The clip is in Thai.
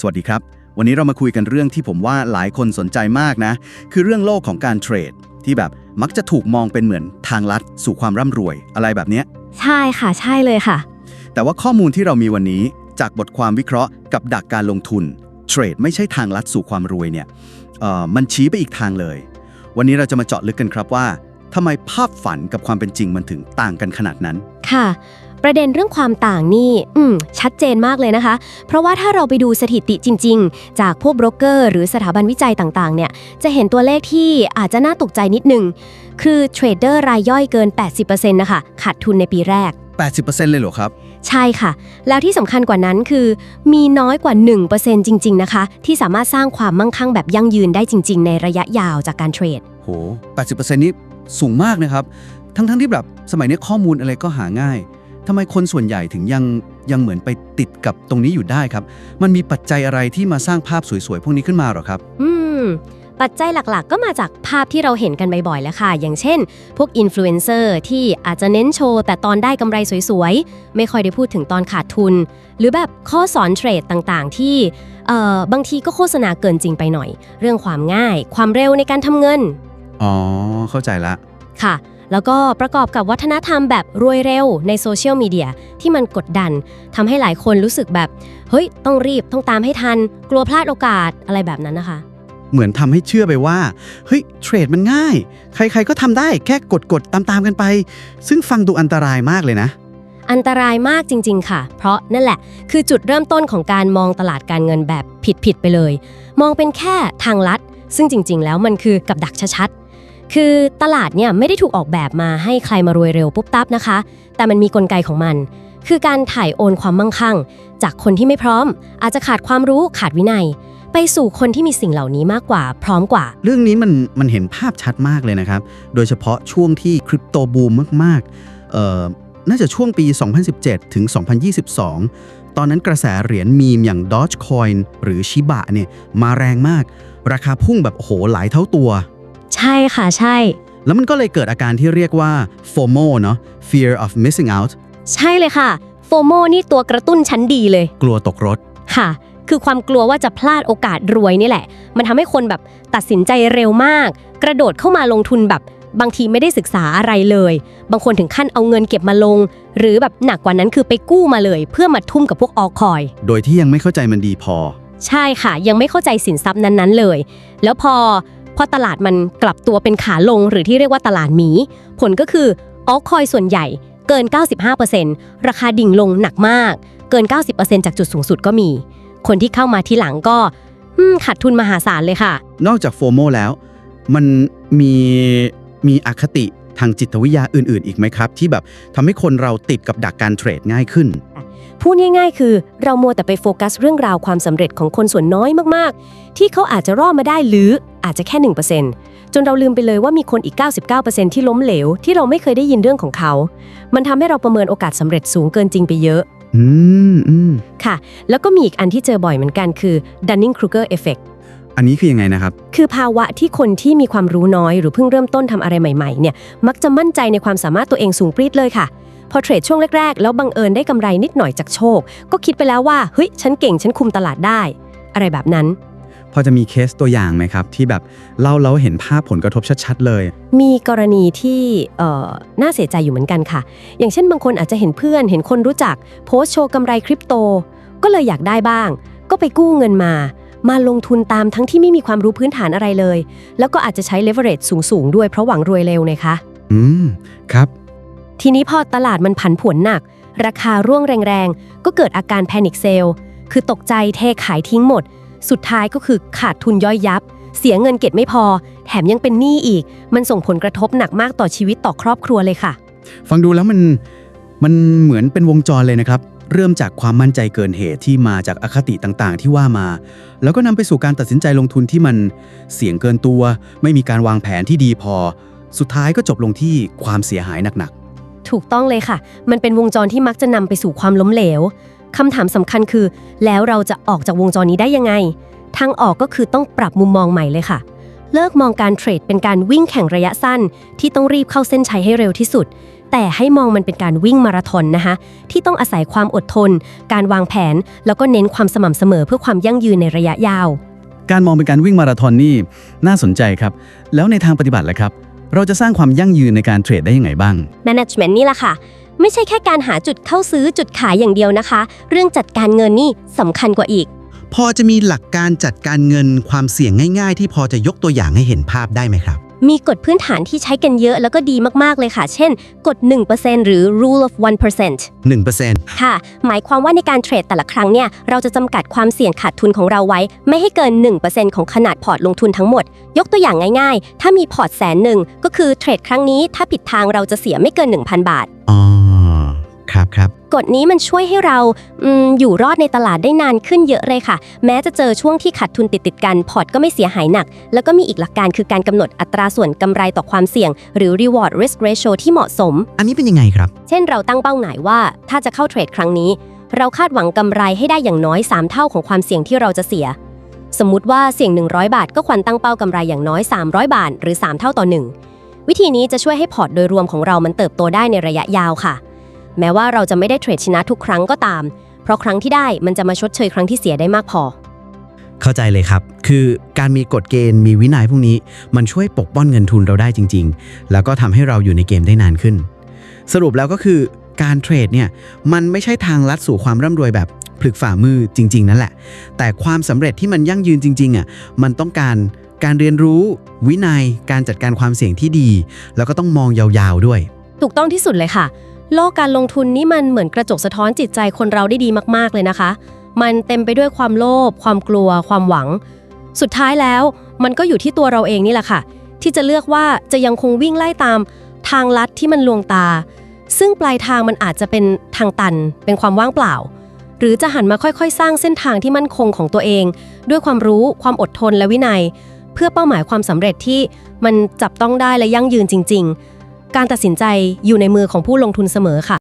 สวัสดีครับ วันนี้เรามาคุยกันเรื่องที่ผมว่าหลายคนสนใจมากนะ คือเรื่องโลกของการเทรด ที่แบบมักจะถูกมองเป็นเหมือนทางลัดสู่ความร่ำรวยอะไรแบบเนี้ย ใช่ค่ะ ใช่เลยค่ะ แต่ว่าข้อมูลที่เรามีวันนี้จากบทความวิเคราะห์กับดักการลงทุนเทรดไม่ใช่ทางลัดสู่ความรวยเนี่ยเอ่อมันชี้ไปอีกทางเลย วันนี้เราจะมาเจาะลึกกันครับว่าทำไมภาพฝันกับความเป็นจริงมันถึงต่างกันขนาดนั้น ค่ะ ประเด็นเรื่องความต่างนี่อืมชัดเจนมากเลยนะคะ เพราะว่าถ้าเราไปดูสถิติจริง ๆ จากพวกโบรกเกอร์หรือสถาบันวิจัยต่างๆเนี่ยจะเห็นตัวเลขที่อาจจะน่าตกใจนิดนึง คือเทรดเดอร์รายย่อยเกิน 80%นะคะขาดทุนในปีแรก 80%เลยเหรอครับ ใช่ค่ะ แล้วที่สำคัญกว่านั้นคือ มีน้อยกว่า 1%จริง ๆ นะคะ ที่สามารถสร้างความมั่งคั่งแบบยั่งยืนได้จริง ๆ ในระยะยาวจากการเทรด โห 80%นี้สูงมากนะครับ ทั้งๆที่แบบสมัยนี้ข้อมูลอะไรก็หาง่าย ทำไมคนส่วนใหญ่ถึงยังยังเหมือนไปติดกับตรงนี้อยู่ได้ครับ มันมีปัจจัยอะไรที่มาสร้างภาพสวยๆ พวกนี้ขึ้นมาหรอครับ อืม ปัจจัยหลักๆ ก็มาจากภาพที่เราเห็นกันบ่อยๆ แล้วค่ะ อย่างเช่น พวกอินฟลูเอนเซอร์ที่อาจจะเน้นโชว์ แต่ตอนได้กำไรสวยๆ ไม่ค่อยได้พูดถึงตอนขาดทุน หรือแบบข้อสอนเทรดต่างๆ ที่เอ่อบางทีก็โฆษณาเกินจริงไปหน่อย เรื่องความง่าย ความเร็วในการทำเงิน อ๋อ เข้าใจละ ค่ะ แล้วก็ประกอบกับวัฒนธรรมแบบรวยเร็วในโซเชียลมีเดียที่มันกดดันทำให้หลายคนรู้สึกแบบ เฮ้ย ต้องรีบต้องตามให้ทัน กลัวพลาดโอกาสอะไรแบบนั้นนะคะ เหมือนทำให้เชื่อไปว่า เฮ้ย เทรดมันง่าย ใครๆก็ทำได้แค่กดๆตามๆกันไป ซึ่งฟังดูอันตรายมากเลยนะ อันตรายมากจริง ๆ ค่ะ เพราะนั่นแหละ คือจุดเริ่มต้นของการมองตลาดการเงินแบบผิดๆไปเลย มองเป็นแค่ทางลัด ซึ่งจริง ๆ แล้วมันคือกับดักชัดๆ คือตลาดเนี่ยไม่ได้ถูกออกแบบมาให้ใครมารวยเร็วปุ๊บปั๊บนะคะ แต่มันมีกลไกของมัน คือการถ่ายโอนความมั่งคั่ง จากคนที่ไม่พร้อม อาจจะขาดความรู้ขาดวินัย ไปสู่คนที่มีสิ่งเหล่านี้มากกว่า พร้อมกว่า เรื่องนี้มันมันเห็นภาพชัดมากเลยนะครับ โดยเฉพาะช่วงที่คริปโตบูมมากๆเอ่อน่าจะช่วงปี 2017 ถึง 2022 ตอนนั้นกระแสเหรียญมีมอย่าง Dogecoin หรือชิบะเนี่ยมาแรงมาก ราคาพุ่งแบบโอ้โหหลายเท่าตัว ใช่ค่ะใช่ แล้วมันก็เลยเกิดอาการที่เรียกว่า FOMO เนาะ Fear of Missing Out ใช่เลยค่ะ โฟโมนี่ตัวกระตุ้นชั้นดีเลย กลัวตกรถ ค่ะ คือความกลัวว่าจะพลาดโอกาสรวยนี่แหละ มันทำให้คนแบบตัดสินใจเร็วมาก กระโดดเข้ามาลงทุนแบบ บางทีไม่ได้ศึกษาอะไรเลย บางคนถึงขั้นเอาเงินเก็บมาลง หรือแบบหนักกว่านั้นคือไปกู้มาเลย เพื่อมาทุ่มกับพวกออคอย โดยที่ยังไม่เข้าใจมันดีพอ ใช่ค่ะ ยังไม่เข้าใจสินทรัพย์นั้นๆเลย แล้วพอ พอตลาดมันกลับตัวเป็นขาลงหรือที่เรียกว่าตลาดหมี ผลก็คือออคอยส่วนใหญ่เกิน 95%ราคาดิ่งลงหนักมาก เกิน 90%จากจุดสูงสุดก็มี คนที่เข้ามาทีหลังก็ขาดทุนมหาศาลเลยค่ะ นอกจากโฟโมแล้ว มันมีมีอคติ ทางจิตวิทยาอื่น ๆ อีกไหมครับ ที่แบบทำให้คนเราติดกับดักการเทรดง่ายขึ้น พูดง่าย ๆ คือเรามัวแต่ไปโฟกัสเรื่องราวความสำเร็จของคนส่วนน้อยมากๆ ที่เขาอาจจะรอดมาได้หรืออาจจะแค่ 1%จนเราลืมไปเลยว่ามีคนอีก 99%ที่ล้มเหลว ที่เราไม่เคยได้ยินเรื่องของเขา มันทำให้เราประเมินโอกาสสำเร็จสูงเกินจริงไปเยอะ อืมอืมค่ะ แล้วก็มีอีกอันที่เจอบ่อยเหมือนกันคือ Dunning-Kruger effect อันนี้คือยังไงนะครับ คือภาวะที่คนที่มีความรู้น้อยหรือเพิ่งเริ่มต้นทำอะไรใหม่ๆเนี่ยมักจะมั่นใจในความสามารถตัวเองสูงปรี๊ดเลยค่ะ พอเทรดช่วงแรกๆ แล้วบังเอิญได้กำไรนิดหน่อยจากโชค ก็คิดไปแล้วว่าเฮ้ยฉันเก่งฉันคุมตลาดได้ อะไรแบบนั้น พอจะมีเคสตัวอย่างไหมครับ ที่แบบเล่าแล้วเห็นภาพผลกระทบชัดๆเลย มีกรณีที่เอ่อน่าเสียใจอยู่เหมือนกันค่ะ อย่างเช่นบางคนอาจจะเห็นเพื่อน เห็นคนรู้จัก โพสต์โชว์กำไรคริปโต ก็เลยอยากได้บ้าง ก็ไปกู้เงินมา มาลงทุนตามทั้งที่ไม่มีความรู้พื้นฐานอะไรเลย แล้วก็อาจจะใช้ leverage สูงๆ ด้วยเพราะหวังรวยเร็วนะคะ อืม ครับ ทีนี้พอตลาดมันผันผวนหนัก ราคาร่วงแรงๆ ก็เกิดอาการแพนิคเซลคือตกใจเทขายทิ้งหมด สุดท้ายก็คือขาดทุนย่อยยับ เสียเงินเก็บไม่พอ แถมยังเป็นหนี้อีก มันส่งผลกระทบหนักมากต่อชีวิตต่อครอบครัวเลยค่ะ ฟังดูแล้วมันมันเหมือนเป็นวงจรเลยนะครับ เริ่มจากความมั่นใจเกินเหตุที่มาจากอคติต่างๆ ที่ว่ามา แล้วก็นำไปสู่การตัดสินใจลงทุนที่มันเสี่ยงเกินตัว ไม่มีการวางแผนที่ดีพอ สุดท้ายก็จบลงที่ความเสียหายหนักๆ ถูกต้องเลยค่ะ มันเป็นวงจรที่มักจะนำไปสู่ความล้มเหลวคำถามสำคัญคือ แล้วเราจะออกจากวงจรนี้ได้ยังไง ทางออกก็คือต้องปรับมุมมองใหม่เลยค่ะ เลิกมองการเทรดเป็นการวิ่งแข่งระยะสั้น ที่ต้องรีบเข้าเส้นชัยให้เร็วที่สุด แต่ให้มองมันเป็นการวิ่งมาราธอนนะคะที่ต้องอาศัยความอดทน การวางแผน แล้วก็เน้นความสม่ำเสมอเพื่อความยั่งยืนในระยะยาว การมองเป็นการวิ่งมาราธอนนี่น่าสนใจครับ แล้วในทางปฏิบัติล่ะครับ เราจะสร้างความยั่งยืนในการเทรดได้ยังไงบ้าง Management นี่แหละค่ะ ไม่ใช่แค่การหาจุดเข้าซื้อจุดขายอย่างเดียวนะคะ เรื่องจัดการเงินนี่สำคัญกว่าอีก พอจะมีหลักการจัดการเงินความเสี่ยงง่าย ๆ ที่พอจะยกตัวอย่างให้เห็นภาพได้ไหมครับ มีกฎพื้นฐานที่ใช้กันเยอะแล้วก็ดีมากๆเลยค่ะ chen กฎ 1%หรือ rule of 1% 1%ค่ะ หมายความว่าในการเทรดแต่ละครั้งเนี่ย เราจะจำกัดความเสี่ยงขาดทุนของเราไว้ ไม่ให้เกิน 1%ของขนาดพอร์ตลงทุนทั้งหมด ยกตัวอย่างง่ายๆ ถ้ามีพอร์ตแสนหนึ่งก็คือเทรดครั้งนี้ถ้าผิดทางเราจะเสียไม่เกิน 1,000 บาท อ๋อ ครับครับ กฎนี้มันช่วยให้เราอมอยู่รอดในตลาดได้นานขึ้นเยอะเลยค่ะ แม้จะเจอช่วงที่ขาดทุนติดติดๆกันพอร์ตก็ไม่เสียหายหนัก แล้วก็มีอีกหลักการคือการกำหนดอัตราส่วนกำไรต่อความเสี่ยง หรือ reward risk ratio ที่เหมาะสม อันนี้เป็นยังไงครับ เช่นเราตั้งเป้าหมายว่า ถ้าจะเข้าเทรดครั้งนี้ เราคาดหวังกำไรให้ได้อย่างน้อย 3 เท่าของความเสี่ยงที่เราจะเสีย สมมุติว่าเสี่ยง 100 บาท ก็ควรตั้งเป้ากำไรอย่างน้อย 300 บาท หรือ 3 เท่าต่อ 1 วิธีนี้จะช่วยให้พอร์ตโดยรวมของเรามันเติบโตได้ในระยะยาวค่ะ แม้ว่าเราจะไม่ได้เทรดชนะทุกครั้งก็ตาม เพราะครั้งที่ได้มันจะมาชดเชยครั้งที่เสียได้มากพอ เข้าใจเลยครับ คือการมีกฎเกณฑ์มีวินัยพวกนี้ มันช่วยปกป้องเงินทุนเราได้จริง ๆ แล้วก็ทำให้เราอยู่ในเกมได้นานขึ้น สรุปแล้วก็คือการเทรดเนี่ยมันไม่ใช่ทางลัดสู่ความร่ำรวยแบบพลึกฝ่ามือจริง ๆ นั่นแหละ แต่ความสำเร็จที่มันยั่งยืนจริงๆอะมันต้องการการเรียนรู้ วินัยการจัดการความเสี่ยงที่ดี แล้วก็ต้องมองยาวๆด้วย ถูกต้องที่สุดเลยค่ะ โลกการลงทุนนี่มันเหมือนกระจกสะท้อนจิตใจคนเราได้ดีมากๆเลยนะคะ มันเต็มไปด้วยความโลภความกลัว ความหวัง สุดท้ายแล้ว มันก็อยู่ที่ตัวเราเองนี่แหละค่ะ ที่จะเลือกว่าจะยังคงวิ่งไล่ตาม ทางลัดที่มันลวงตา ซึ่งปลายทางมันอาจจะเป็นทางตัน เป็นความว่างเปล่า หรือจะหันมาค่อยๆ สร้างเส้นทางที่มั่นคงของตัวเอง ด้วยความรู้ความอดทนและวินัย เพื่อเป้าหมายความสำเร็จที่มันจับต้องได้และยั่งยืนจริง ๆ การตัดสินใจอยู่ในมือของผู้ลงทุนเสมอค่ะ